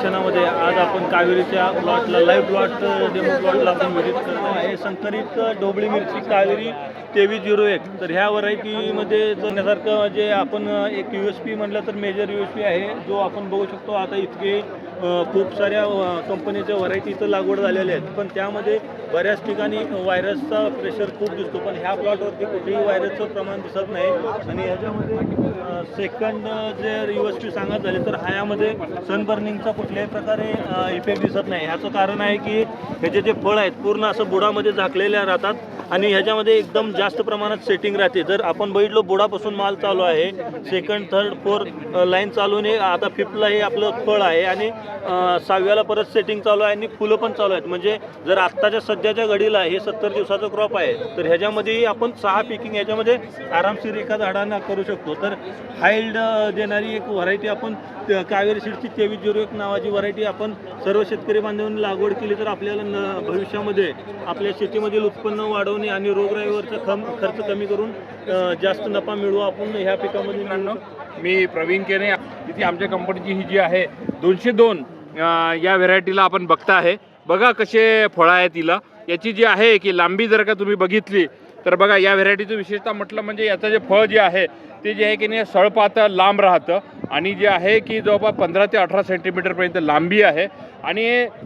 शिक्षणामध्ये आज आपण कावेरीच्या प्लॉटला लाईव्ह प्लॉट डेमो प्लॉटला आपण व्हिजिट करणार आहे. संकरित ढोबळी मिरची कावेरी तेवीस झिरो एक. तर ह्या व्हरायटीमध्ये जगण्यासारखं जे आपण एक यू एस पी म्हटलं तर मेजर यू एस पी आहे जो आपण बघू शकतो. आता इतके खूप साऱ्या कंपनीच्या व्हरायटी इथं लागवड झालेल्या आहेत. पण त्यामध्ये बऱ्याच ठिकाणी व्हायरसचा प्रेशर खूप दिसतो. पण ह्या प्लॉटवरती कुठेही व्हायरसचं प्रमाण दिसत नाही. आणि ह्याच्यामध्ये सेकंड जे यू एस पी सांगत झाले तर ह्यामध्ये सनबर्निंगचा कुठल्याही प्रकारे इफेक्ट दिसत नाही. ह्याचं कारण आहे की ह्याचे जे फळ आहेत पूर्ण असं बुडामध्ये झाकलेल्या राहतात. आणि ह्याच्यामध्ये एकदम जास्त प्रमाणात सेटिंग राहते. जर आपण बघितलो बुडापासून माल चालू आहे. सेकंड थर्ड फोर्थ लाईन चालून आहे आता फिफ्थला हे आपलं फळ आहे. आणि सहाव्याला परत सेटिंग चालू आहे आणि फुलं पण चालू आहेत. म्हणजे जर आत्ताच्या सध्याच्या घडीला हे सत्तर दिवसाचं क्रॉप आहे तर ह्याच्यामध्येही आपण सहा पिकिंग ह्याच्यामध्ये आरामशीर एका झाडांना करू शकतो. तर हाईल्ड देणारी एक व्हरायटी आपण कावेरी सीडची तेवीस झिरो एक नावाची व्हरायटी आपण सर्व शेतकरी बांधवांनी लागवड केली तर आपल्याला न भविष्यामध्ये आपल्या शेतीमधील उत्पन्न वाढवणे आणि रोगराईवरचा खम खर्च कमी करून जास्त नफा मिळवू आपण ह्या पिकामध्ये शकतो. मी प्रवीण केने इथे आमच्या कंपनीची ही जी आहे दोनशे दोन या व्हेरायटीला आपण बघता आहे बघा कसे फळं आहे तिला याची जी आहे की लांबी जर का तुम्ही बघितली तर बघा या व्हेरायटीचं विशेषतः म्हटलं म्हणजे याचं जे फळ जे आहे ते जे आहे की नाही सळपातळ लांब राहतं आणि जे आहे की जवळपास पंधरा ते अठरा सेंटीमीटरपर्यंत लांबी आहे. आणि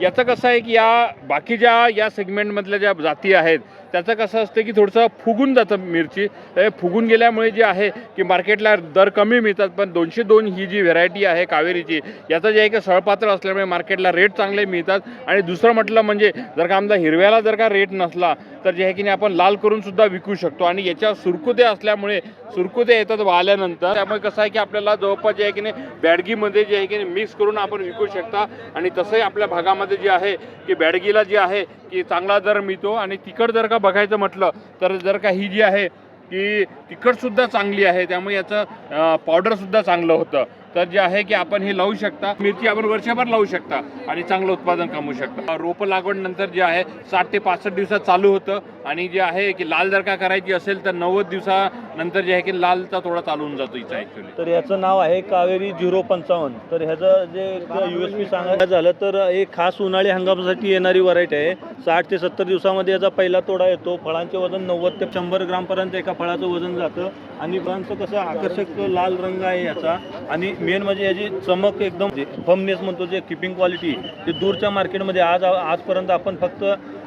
याचं कसं आहे की या बाकीच्या या सेगमेंटमधल्या ज्या जाती आहेत त्याचं कसं असतं की थोडंसं फुगून जातं मिरची. तर हे फुगून गेल्यामुळे जे आहे की मार्केटला दर कमी मिळतात पण दोनशे दोन ही जी व्हेरायटी आहे कावेरीची याचं जे आहे की सळपात्र असल्यामुळे मार्केटला रेट चांगले मिळतात. आणि दुसरं म्हटलं म्हणजे जर का आमचा हिरव्याला जर का रेट नसला तर जे आहे की नाही आपण लाल करूनसुद्धा विकू शकतो. आणि याच्या सुरकुते असल्यामुळे सुरकुते येतात वाल्यानंतर त्यामुळे कसं आहे की आपल्याला जवळपास जे आहे की नाही बॅडगीमध्ये जे आहे की नाही मिक्स करून आपण विकू शकता. आणि तसंही आपल्या भागामध्ये जे आहे की बॅडगीला जे आहे की चांगला दर मिळतो. आणि तिखट जर का बघायचं म्हटलं तर जर का ही जी आहे की तिखटसुद्धा चांगली आहे त्यामुळे याचं पावडरसुद्धा चांगलं होतं. तर जे आहे की आपण हे लावू शकता. मिरची आपण वर्षभर लावू शकता आणि चांगलं उत्पादन कमवू शकता. रोपं लागवड नंतर जे आहे साठ ते पासष्ट दिवसात चालू होतं. आणि जे आहे की लाल जर का करायची असेल तर नव्वद दिवसानंतर जे आहे की लालचा थोडा चालून जातो हिचा ॲक्च्युली तर याचं नाव आहे कावेरी झिरो पंचावन्न. तर ह्याचं जे यू एस पी सांगायचं झालं तर एक खास उन्हाळी हंगामासाठी येणारी व्हरायटी आहे. साठ ते सत्तर दिवसामध्ये याचा पहिला तोडा येतो. फळांचे वजन नव्वद ते शंभर ग्रामपर्यंत एका फळाचं वजन जातं. आणि फळांचं कसं आकर्षक लाल रंग आहे याचा. आणि मेन म्हणजे याची चमक एकदम म्हणजे फमनेस म्हणतो जे किपिंग क्वालिटी ते दूरच्या मार्केटमध्ये आज आजपर्यंत आपण फक्त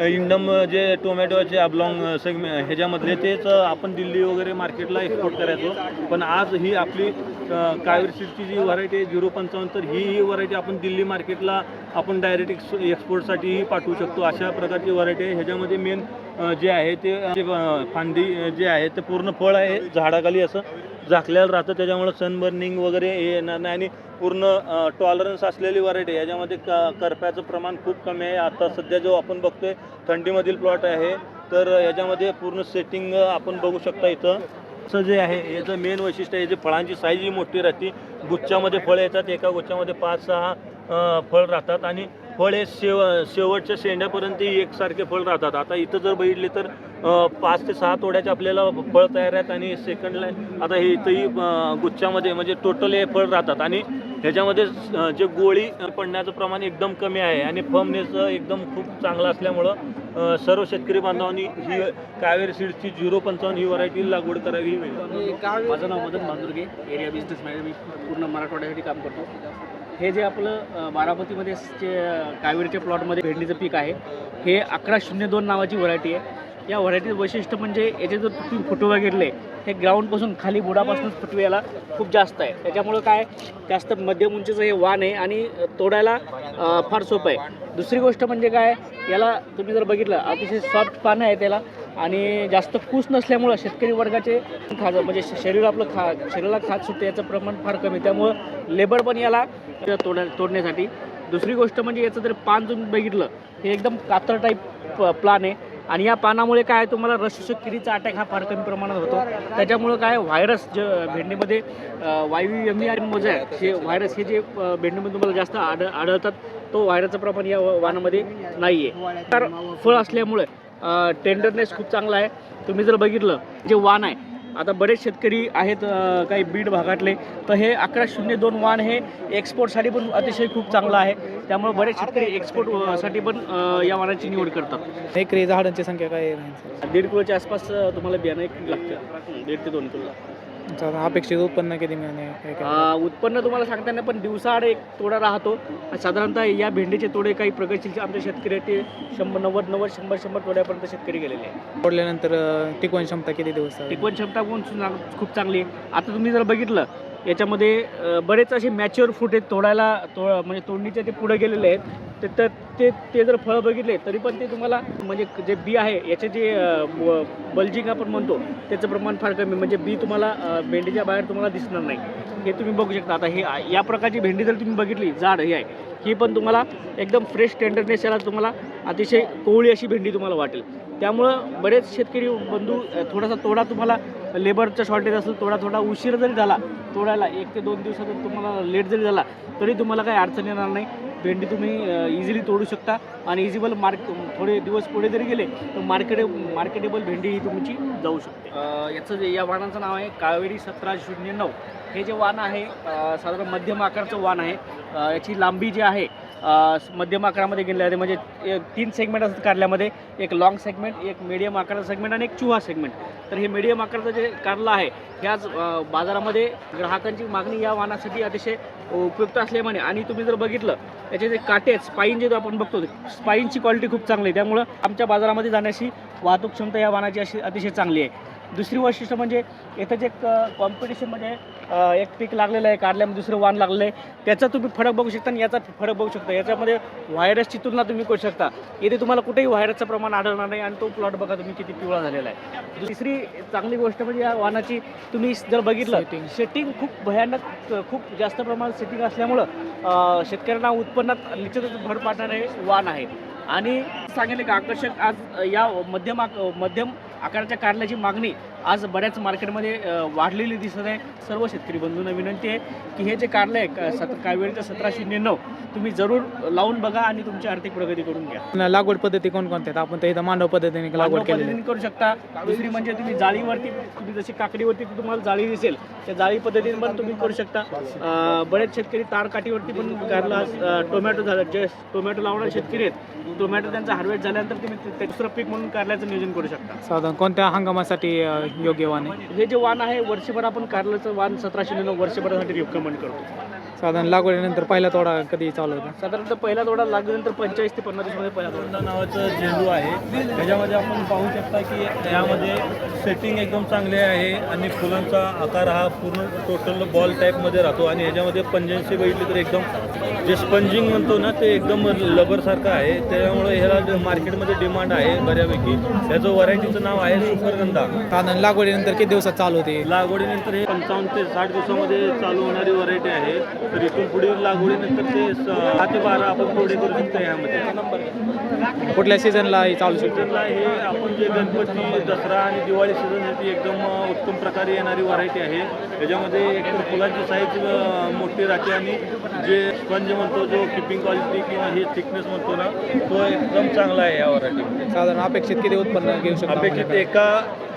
इंडम जे टोमॅटोचे अब्लॉंग सेगमे ह्याच्यामधले तेच आपण दिल्ली वगैरे मार्केटला एक्सपोर्ट करायचो. पण आज ही आपली अ, सीडची जी व्हरायटी आहे झिरो पंचावन्न तर ही ही व्हरायटी आपण दिल्ली मार्केटला आपण डायरेक्ट एक्स एक्सपोर्टसाठीही पाठवू शकतो. अशा प्रकारची व्हरायटी आहे. ह्याच्यामध्ये मेन जे आहे ते जे, फांदी जे आहे ते पूर्ण फळ आहे झाडाखाली असं. झाकलेलं राहतं त्याच्यामुळं सनबर्निंग वगैरे हे येणार नाही. आणि पूर्ण टॉलरन्स असलेली व्हरायटी याच्यामध्ये क करप्याचं प्रमाण खूप कमी आहे. आता सध्या जो आपण बघतोय थंडीमधील प्लॉट आहे. तर याच्यामध्ये पूर्ण सेटिंग आपण बघू शकता इथं. असं जे आहे याचं मेन वैशिष्ट्य आहे जे फळांची साईज ही मोठी राहते. गुच्छामध्ये फळ येतात एका गुच्छामध्ये पाच सहा फळ राहतात. आणि फळ हे शेव शेवटच्या शेंड्यापर्यंत एकसारखे फळ राहतात. आता इथं जर बघितले तर पाच ते सहा तोड्याचे आपल्याला फळ तयार आहेत आणि सेकंड लाईन आता हे इथंही गुच्छामध्ये म्हणजे टोटल हे फळ राहतात. आणि ह्याच्यामध्ये जे गोळी पडण्याचं प्रमाण एकदम कमी आहे आणि फर्मनेस एकदम खूप चांगलं असल्यामुळं सर्व शेतकरी बांधवांनी ही कावेरी सीडची झिरो पंचावन्न ही व्हरायटी लागवड करावी ही विनंती. माझं नाव Madan Manjurge area business manager मी पूर्ण मराठवाड्यासाठी काम करतो. हे जे आपलं बारामतीमध्ये जे कावेरीच्या प्लॉटमध्ये भेंडीचं पीक आहे हे अकरा शून्य दोन नावाची व्हरायटी आहे. या व्हरायटीचं वैशिष्ट्य म्हणजे याचे जर तुम्ही फोटो वगैरे हे ग्राउंडपासून खाली बुडापासूनच फुटवे याला खूप जास्त आहे. त्याच्यामुळं काय जास्त मध्यम उंचीचं हे वाण आहे आणि तोडायला फार सोपं आहे. दुसरी गोष्ट म्हणजे काय याला तुम्ही जर बघितलं अतिशय सॉफ्ट पानं आहे त्याला आणि जास्त कूस नसल्यामुळं शेतकरी वर्गाचे खाज म्हणजे श- शरीर आपलं खा शरीराला खाज सुटते याचं प्रमाण फार कमी आहे. त्यामुळं लेबर पण याला तोड तोडण्यासाठी. दुसरी गोष्ट म्हणजे याचं जर पान तुम्ही बघितलं हे एकदम कातर टाईप प्लान आहे. आणि या पानामुळे काय तुम्हाला रसशोषक किडीचा अटॅक हा फार कमी प्रमाणात होतो. त्याच्यामुळं काय व्हायरस जे भेंडीमध्ये वायू एम आर आहे. हे व्हायरस हे जे भेंडीमध्ये तुम्हाला जास्त आढळ आढळतात तो व्हायरसचं प्रमाण या वाणामध्ये नाही आहे तर फळ असल्यामुळे टेंडरनेस खूप चांगला आहे. तुम्ही जर बघितलं जे वाण आहे आता बरेच शेतकरी आहेत काही बीड भागातले. तर हे अकरा शून्य दोन वाहन हे एक्सपोर्टसाठी पण अतिशय खूप चांगलं आहे. त्यामुळे बरेच शेतकरी एक्सपोर्टसाठी पण या वाहनाची निवड करतात. एकरी झाडांची संख्या काय दीड किलोच्या आसपास तुम्हाला बियाणं एक लागतं. दीड ते दोन किलो अपेक्षित उत्पन्न किती मिळणे उत्पन्न तुम्हाला सांगता पण दिवसाआड एक तोडा राहतो. साधारणतः या भेंडीचे तोडे काही प्रगतशील आमचे शेतकरी आहेत ते शंभर नव्वद नव्वद शंभर शंभर तोड्यापर्यंत शेतकरी गेलेले आहे तोडल्यानंतर अं, टिकवण क्षमता किती दिवस? टिकवण क्षमता पण चांग- खूप चांगली आहे. आता तुम्ही जर बघितलं याच्यामध्ये बरेच असे मॅच्युअर फूट आहेत तोडायला तो म्हणजे तोडणीचे ते पुढे गेलेले आहेत. ते तर ते ते जर फळं बघितले तरी पण ते तुम्हाला म्हणजे जे बी आहे याचे जे बल्जिंग आपण म्हणतो त्याचं प्रमाण फार कमी म्हणजे बी तुम्हाला भेंडीच्या बाहेर तुम्हाला दिसणार नाही. हे तुम्ही बघू शकता. आता हे या प्रकारची भेंडी जर तुम्ही बघितली जाड हे आहे ही पण तुम्हाला एकदम फ्रेश टेंडरनेस याला तुम्हाला अतिशय कोवळी अशी भेंडी तुम्हाला वाटेल. त्यामुळं बरेच शेतकरी बंधू थोडासा तोडा तुम्हाला लेबरचा शॉर्टेज असेल थोडा थोडा उशीर जरी झाला तोडायला एक ते दोन दिवसात जर तुम्हाला लेट जरी झाला तरी तुम्हाला काही अडचण येणार नाही. भेंडी तुम्ही इझिली तोडू शकता आणि इझिबल मार्क थोडे दिवस पुढे जरी गेले तर मार्केटे मार्केटेबल भेंडी ही तुमची जाऊ शकते. याचं जे या वाहनाचं नाव आहे कावेरी सतरा शून्य नऊ. हे जे वाहन आहे साधारण मध्यम आकारचं वाहन आहे. याची लांबी जी आहे मध्यम आकारामध्ये गेलेली आहे. म्हणजे तीन सेगमेंट असतात कारल्यामध्ये. एक लॉंग सेगमेंट एक मिडियम आकाराचा सेगमेंट आणि एक चुहा सेगमेंट तर हे मिडियम आकाराचं जे कारला आहे हे आज बाजारामध्ये ग्राहकांची मागणी या वाहनासाठी अतिशय उपयुक्त असल्यामुळे आणि तुम्ही जर बघितलं याचे जे काटे स्पाईन जे आपण बघतो स्पाईनची क्वालिटी खूप चांगली आहे. त्यामुळं आमच्या बाजारामध्ये जाण्याची वाहतूक क्षमता या वाहनाची अशी अतिशय चांगली आहे. दुसरी वैशिष्ट्य म्हणजे इथं जे कॉम्पिटिशन म्हणजे एक पीक लागलेलं आहे कारल्यामध्ये दुसरं वाण लागलेलं आहे त्याचा तुम्ही फरक बघू शकता आणि याचा फरक बघू शकता. याच्यामध्ये व्हायरसची तुलना तुम्ही करू शकता. इथे तुम्हाला कुठेही व्हायरसचं प्रमाण आढळणार नाही आणि तो प्लॉट बघा तुम्ही किती पिवळा झालेला आहे. दुसरी चांगली गोष्ट म्हणजे या वाहनाची तुम्ही जर बघितलं. सेटिंग खूप भयानक खूप जास्त प्रमाणात सेटिंग असल्यामुळं शेतकऱ्यांना उत्पन्नात निश्चितच भर पाडणारे वाण आहे. आणि सांगितले का आकर्षक आज या मध्यम मध्यम आकाराच्या कारल्याची मागणी आज बऱ्याच मार्केटमध्ये वाढलेली दिसत आहे. सर्व शेतकरी बंधूंना विनंती आहे की हे जे कारलं आहे सत कावेरीचं सतरा शून्य नऊ तुम्ही जरूर लावून बघा आणि तुमची आर्थिक प्रगती करून घ्या. लागवड पद्धती कोणकोणत्या आहेत? आपण तर इथं मांडव पद्धतीने लागवड पद्धतीने करू शकता. दुसरी म्हणजे तुम्ही जाळीवरती तुम्ही जशी काकडीवरती तुम्हाला जाळी दिसेल त्या जाळी पद्धतीने पण तुम्ही करू शकता. बरेच शेतकरी तार काठीवरती पण कारला टोमॅटो झालं जे टोमॅटो लावणारे शेतकरी आहेत टोमॅटो त्यांचा हार्वेस्ट झाल्यानंतर तुम्ही दुसरं पीक म्हणून कारल्याचं नियोजन करू शकता. साधारण कोणत्या हंगामासाठी योग्य वाण आहे? हे जे वाण आहे वर्षभर आपण कारल्याचं वाण सतराशे नऊ वर्षभरासाठी रिकमेंड करतो. साधारण लागवडीनंतर पहिला तोडा कधी चालू होता? साधारणतः पहिला तोडा लागल्यानंतर पंचेचाळीस ते पन्नास दिवसामध्ये पहिला तोडा. नावाचं झेंडू आहे. त्याच्यामध्ये आपण पाहू शकता की यामध्ये सेटिंग एकदम चांगले आहे आणि फुलांचा आकार हा पूर्ण टोटल बॉल टाईपमध्ये राहतो आणि ह्याच्यामध्ये पंजन्सी बघितली तर एकदम जे स्पंजिंग म्हणतो ना ते एकदम लबरसारखं आहे. त्याच्यामुळे ह्याला मार्केटमध्ये डिमांड आहे बऱ्यापैकी. त्याचं व्हरायटीचं नाव आहे सुपरगंधा साधारण लागवडीनंतर किती दिवसात चालू होते? लागवडीनंतर हे पंचावन्न ते साठ दिवसामध्ये चालू होणारी व्हरायटी आहे. तर इथून पुढील लागवडीनंतर ते स- दहा ते बारा आपण थोडे करू शकतो यामध्ये. कुठल्या सीझनला चालू शकतो? हे आपण जे गणपती दसरा आणि दिवाळी सीझनसाठी एकदम उत्तम प्रकारे येणारी व्हरायटी आहे. त्याच्यामध्ये एक फुलांची साईज मोठी राहते आणि जे स्पंज म्हणतो जो किपिंग क्वालिटी किंवा हे थिकनेस म्हणतो ना तो एकदम चांगला आहे या व्हरायटीमध्ये साधारण अपेक्षित किती उत्पन्न घेऊ शकतो अपेक्षित? एका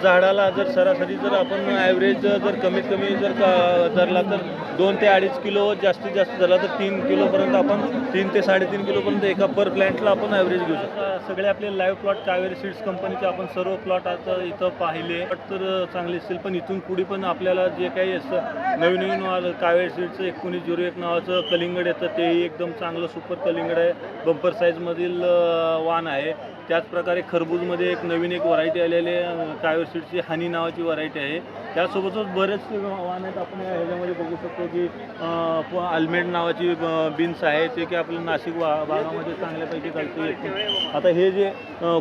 झाडाला जर सरासरी जर आपण ॲव्हरेज जर कमीत कमी जर का धरला तर दोन ते अडीच किलो जास्तीत जास्त झाला तर तीन किलोपर्यंत आपण तीन ते साडेतीन किलोपर्यंत एका पर प्लॅन्टला आपण ॲव्हरेज घेऊ शकतो. सगळे आपले लाईव्ह प्लॉट कावेरी सीड्स कंपनीचे आपण सर्व प्लॉट आता इथं पाहिले. तर चांगले असतील पण इथून पुढे पण आपल्याला जे काही असं नवीन नवीन कावेरी सीड्सचं एकोणीस झिरो एक नावाचं कलिंगड येतं तेही एकदम चांगलं सुपर कलिंगड आहे. बंपर साईजमधील वान वाण आहे. त्याचप्रकारे खरबूजमध्ये एक नवीन एक व्हरायटी आलेली आहे कावेर सीडची हनी नावाची व्हरायटी आहे. त्यासोबतच बरेच वाहन आहेत आपण ह्याच्यामध्ये बघू शकतो की आल्मेड नावाची बीन्स आहे ते की आपल्या नाशिक वा भागामध्ये चांगल्यापैकी चालते. आता हे जे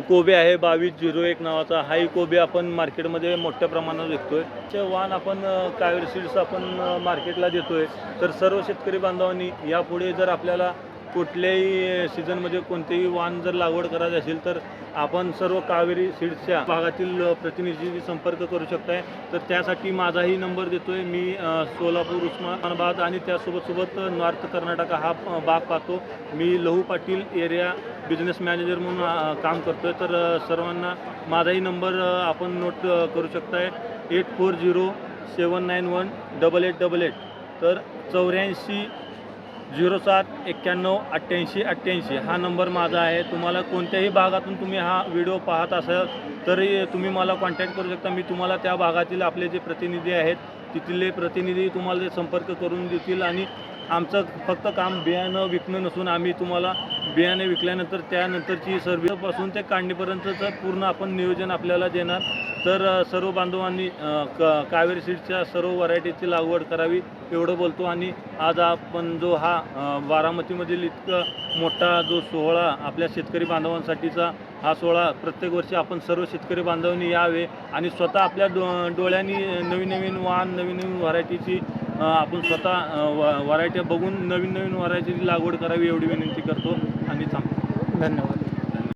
कोबे आहे बावीस झिरो एक नावाचा हाही कोबे आपण मार्केटमध्ये मोठ्या प्रमाणात विकतोय. ते वाहन आपण कावेर सीड्स आपण मार्केटला मार्केटला देतोय. तर सर्व शेतकरी बांधवांनी यापुढे जर आपल्याला कुठल्याही सीझनमध्ये कोणतेही वाण जर लागवड करायची असेल तर आपण सर्व कावेरी सीड्सच्या भागातील प्रतिनिधीशी संपर्क करू शकताय. तर त्यासाठी माझाही नंबर देतोय. मी सोलापूर उस्मानाबाद आणि त्यासोबतसोबत नॉर्थ कर्नाटक हा भाग पाहतो. मी लहू पाटील एरिया बिझनेस मॅनेजर म्हणून काम काम करतोय. तर सर्वांना माझाही नंबर आपण नोट करू शकताय. Eight four zero seven nine one double eight double eight. तर चौऱ्याऐंशी झिरो सात एक्क्याण्णव अठ्ठ्याऐंशी अठ्ठ्याऐंशी हा नंबर माझा आहे. तुम्हाला कोणत्याही भागातून तुम्ही हा व्हिडिओ पाहत असाल तरी तुम्ही मला कॉन्टॅक्ट करू शकता. मी तुम्हाला त्या भागातील आपले जे प्रतिनिधी आहेत तिथले प्रतिनिधी तुम्हाला ते संपर्क करून देतील आणि आमचं फक्त काम बियाणं विकणं नसून आम्ही तुम्हाला बियाणे विकल्यानंतर त्यानंतरची सर्विसपासून ते काढणीपर्यंतचं पूर्ण आपण नियोजन आपल्याला देणार. तर सर्व बांधवांनी क कावेरी सीडच्या सर्व व्हरायटीची लागवड करावी एवढं बोलतो आणि आज आपण जो हा बारामतीमधील इतका मोठा जो सोहळा आपल्या शेतकरी बांधवांसाठीचा हा सोहळा प्रत्येक वर्षी आपण सर्व शेतकरी बांधवांनी यावे आणि स्वतः आपल्या डो डोळ्यांनी नवीन नवीन वाहन नवीन नवीन व्हरायटीची आपण स्वतः व्हरायटी बघून नवीन नवीन व्हरायटीची लागवड करावी एवढी विनंती करतो. आणि थांबतो धन्यवाद.